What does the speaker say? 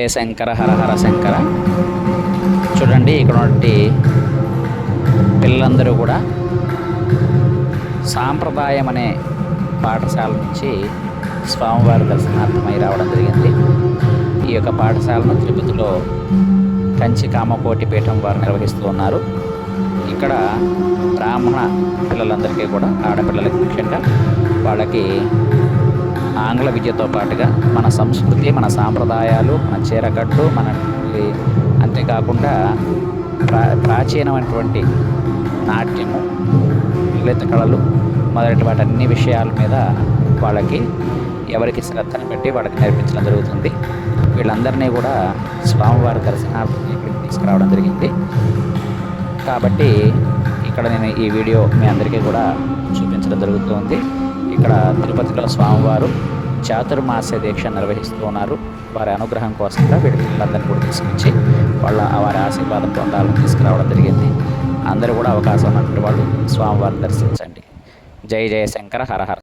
హే శంకర హర హర శంకర. చూడండి ఇక్కడ ఉన్నటువంటి పిల్లలందరూ కూడా సాంప్రదాయం అనే పాఠశాల నుంచి స్వామివారి దర్శనార్థమై రావడం జరిగింది. ఈ యొక్క పాఠశాలను తిరుపతిలో కంచి కామకోటి పీఠం వారు నిర్వహిస్తూ ఉన్నారు. ఇక్కడ బ్రాహ్మణ పిల్లలందరికీ కూడా ఆడపిల్లలకి ముఖ్యంగా వాళ్ళకి ఆంగ్ల విద్యతో పాటుగా మన సంస్కృతి మన సాంప్రదాయాలు మన చీరకట్టు మన అంతేకాకుండా ప్రా ప్రాచీనమైనటువంటి నాట్యము లలిత కళలు మొదలైన వాటి అన్ని విషయాల మీద వాళ్ళకి ఎవరికి శ్రద్ధను పెట్టి వాళ్ళకి నేర్పించడం జరుగుతుంది. వీళ్ళందరినీ కూడా స్వామివారి దర్శనార్థం ఇక్కడికి తీసుకురావడం జరిగింది. కాబట్టి ఇక్కడ నేను ఈ వీడియో మీ అందరికీ కూడా చూపించడం జరుగుతుంది. ఇక్కడ తిరుపతిలో స్వామివారు చాతుర్మాస్య దీక్ష నిర్వహిస్తూ ఉన్నారు. వారి అనుగ్రహం కోసంగా వీడి పిల్లలందరినీ కూడా తీసుకొచ్చి వాళ్ళ వారి ఆశీర్వాదం పొందాలని తీసుకురావడం జరిగింది. అందరూ కూడా అవకాశం ఉన్నటువంటి వాళ్ళు స్వామివారిని దర్శించండి. జై జయ శంకర